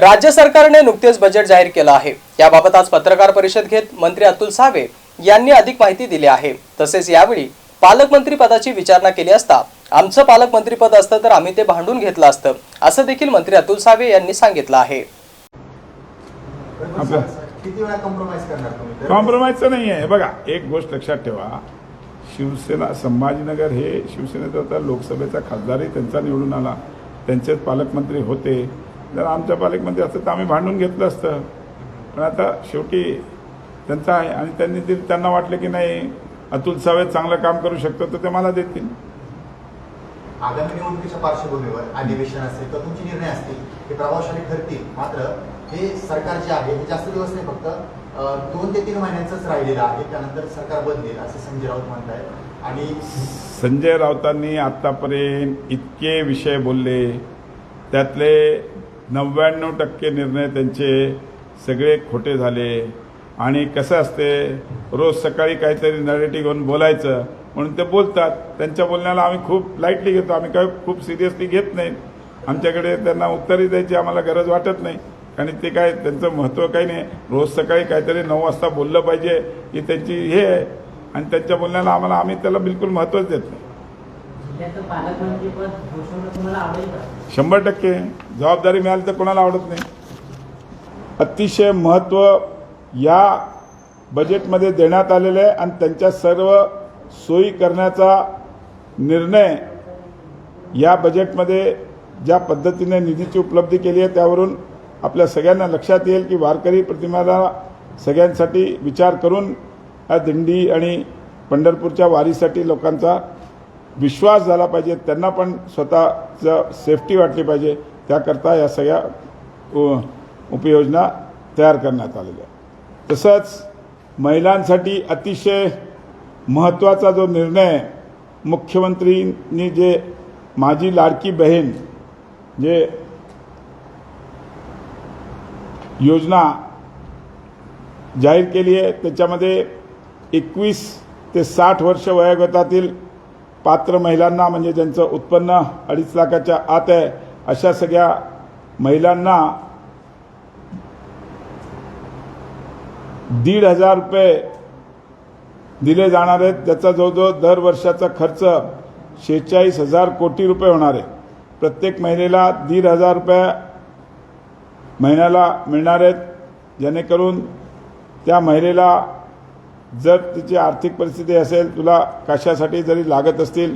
राज्य सरकारने नुकतेच बजेट जाहीर केलं आहे. याबाबत आज पत्रकार परिषद घेत मंत्री अतुल सावे यांनी अधिक माहिती दिली आहे. तसेच यावेळी पालकमंत्री पदाची विचारणा केली असता आमचं पालकमंत्री पद असतं तर आम्ही ते भांडून घेतलं असतं असं देखील मंत्री अतुल सावे यांनी सांगितलं आहे. आपलं- किती वेळा कॉम्प्रोमाइज करणार तुम्ही? दर- कॉम्प्रोमाइजचं नाही आहे बघा एक गोष्ट लक्षात ठेवा. शिवसेना संभाजीनगर हे शिवसेनेचा आता लोकसभेचा खासदारही त्यांचा निवडून आला. त्यांचेच पालकमंत्री होते. जर आमच्या पालकमंत्री असतं तर आम्ही भांडून घेतलं असतं. पण आता शेवटी त्यांचं आहे आणि त्यांनी ते त्यांना वाटलं की नाही अतुल सावे चांगलं काम करू शकतो तर ते मला देतील. आगामी निवडणुकीच्या पार्श्वभूमीवर अधिवेशन असेल तर तुमचे निर्णय असतील हे प्रभावशाली ठरतील. मात्र हे सरकार जे आहे हे जास्त दिवस नाही फक्त दोन ते तीन महिन्यांचंच राहिलेलं आहे. त्यानंतर सरकार बदलेल असे संजय राऊत म्हणतायत. आणि संजय राऊतांनी आत्तापर्यंत इतके विषय बोलले. त्यातले नव्याण्णव टक्के निर्णय त्यांचे सगळे खोटे झाले. आणि कसं असते रोज सकाळी काहीतरी नरेटिव्ह घेऊन बोलायचं म्हणून ते बोलतात. त्यांच्या बोलण्याला आम्ही खूप लाईटली घेतो. आम्ही काय खूप सिरियसली घेत नाही. आमच्याकडे त्यांना उत्तरही द्यायची आम्हाला गरज वाटत नाही. आणि ते काय त्यांचं महत्त्व काही नाही. रोज सकाळी काहीतरी नऊ वाजता बोललं पाहिजे ही त्यांची हे आहे. आणि त्यांच्या बोलण्याला आम्हाला आम्ही त्याला बिलकुल महत्त्वच देत नाही. शंभर टक्के. जबाबदारी मिळाली तर कोणाला आवडत नाही? अतिशय महत्त्व या बजेटमध्ये देण्यात आलेलं आहे आणि त्यांच्या सर्व सोयी करण्याचा निर्णय या बजेटमध्ये ज्या पद्धतीने निधीची उपलब्धी केली आहे त्यावरून आपल्या सगळ्यांना लक्षात येईल की वारकरी प्रतिमाला सगळ्यांसाठी विचार करून या दिंडी आणि पंढरपूरच्या वारीसाठी लोकांचा विश्वास झाला पाहिजे त्यांना पण स्वतःचं सेफ्टी वाटली पाहिजे. त्याकरता या सगळ्या उपयोजना तयार करण्यात आलेल्या तसंच महिलांसाठी अतिशय महत्त्वाचा जो निर्णय मुख्यमंत्रींनी जे माझी लाडकी बहीण जे योजना जाहीर केली आहे त्याच्यामध्ये एकवीस ते साठ वर्ष वयोगटातील पात्र महिलांना म्हणजे ज्यांचं उत्पन्न अडीच लाखाच्या आत आहे अशा सगळ्या महिलांना दीड हजार रुपये दिले जाणार आहेत. त्याचा जवळजवळ दर वर्षाचा खर्च शेहेचाळीस हजार कोटी रुपये होणार आहे. प्रत्येक महिलेला दीड हजार रुपये महिन्याला मिळणार आहेत. जेणेकरून त्या महिलेला जर तिची आर्थिक परिस्थिती असेल तुला कशासाठी जरी लागत असतील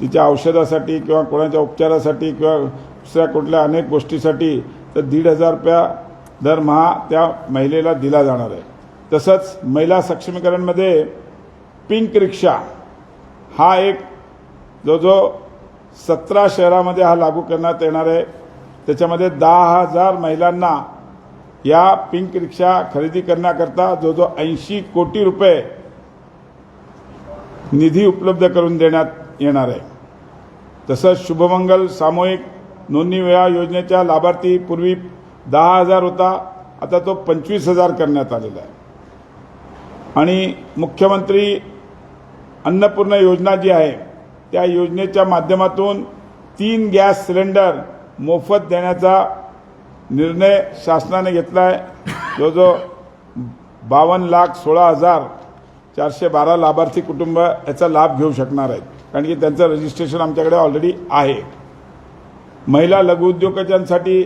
तिच्या औषधासाठी किंवा कोणाच्या उपचारासाठी किंवा दुसऱ्या कुठल्या अनेक गोष्टीसाठी तर दीड हजार रुपया दरमहा त्या महिलेला दिला जाणार आहे. तसंच महिला सक्षमीकरणमध्ये पिंक रिक्षा हा एक जो जो सतरा शहरामध्ये हा लागू करण्यात येणार आहे. त्याच्यामध्ये दहा हजार महिलांना या पिंक रिक्षा खरेदी करण्याकरता जो जो ऐंशी कोटी रुपये निधी उपलब्ध करून देण्यात येणार आहे. तसंच शुभमंगल सामूहिक नोंदणी वेळा योजनेच्या लाभार्थी पूर्वी दहा हजार होता आता तो पंचवीस हजार करण्यात आलेला आहे. आणि मुख्यमंत्री अन्नपूर्णा योजना जी आहे त्या योजनेच्या माध्यमातून तीन गॅस सिलेंडर मोफत देण्याचा निर्णय शासनाने घेतला आहे जो जो बावन्न लाख सोळा हजार चारशे बारा लाभार्थी कुटुंब याचा लाभ घेऊ शकणार आहेत. कारण की त्यांचं रजिस्ट्रेशन आमच्याकडे ऑलरेडी आहे. महिला लघुउद्योजकांसाठी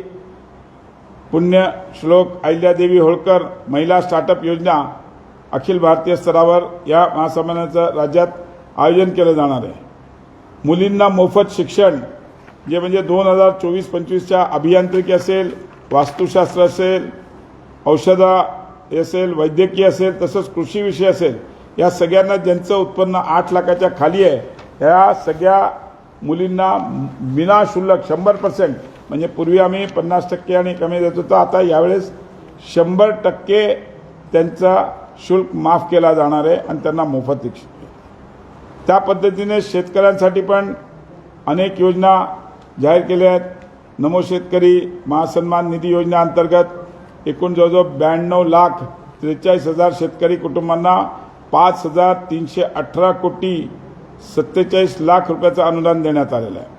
पुण्य श्लोक अहिल्यादेवी होळकर महिला स्टार्टअप योजना अखिल भारतीय स्तरावर या महासंमेलनाचं राज्यात आयोजन केलं जाणार आहे. मुलींना मोफत शिक्षण जे म्हणजे दोन हजार चोवीस पंचवीसच्या अभियांत्रिकी असेल वास्तुशास्त्र असेल औषधा असेल वैद्यकीय असेल तसंच कृषीविषयी असेल या सगळ्यांना ज्यांचं उत्पन्न आठ लाखाच्या खाली आहे या सगळ्या मुलींना विनाशुल्लक शंभर पर्सेंट म्हणजे पूर्वी आम्ही पन्नास टक्के आणि कमी देत होतो आता यावेळेस शंभर टक्के त्यांचा शुल्क माफ केला जाणार आहे आणि त्यांना मोफत शिक्षण त्या पद्धतीने शेतकऱ्यांसाठी पण अनेक योजना जाहीर केल्या आहेत. नमो शेतकरी महासन्मान निधी योजनेअंतर्गत एकूण जवळजवळ ब्याण्णव लाख त्रेचाळीस हजार शेतकरी कुटुंबांना पाच हजार तीनशे अठरा कोटी सत्तेचाळीस लाख रुपयाचं अनुदान देण्यात आलेलं आहे.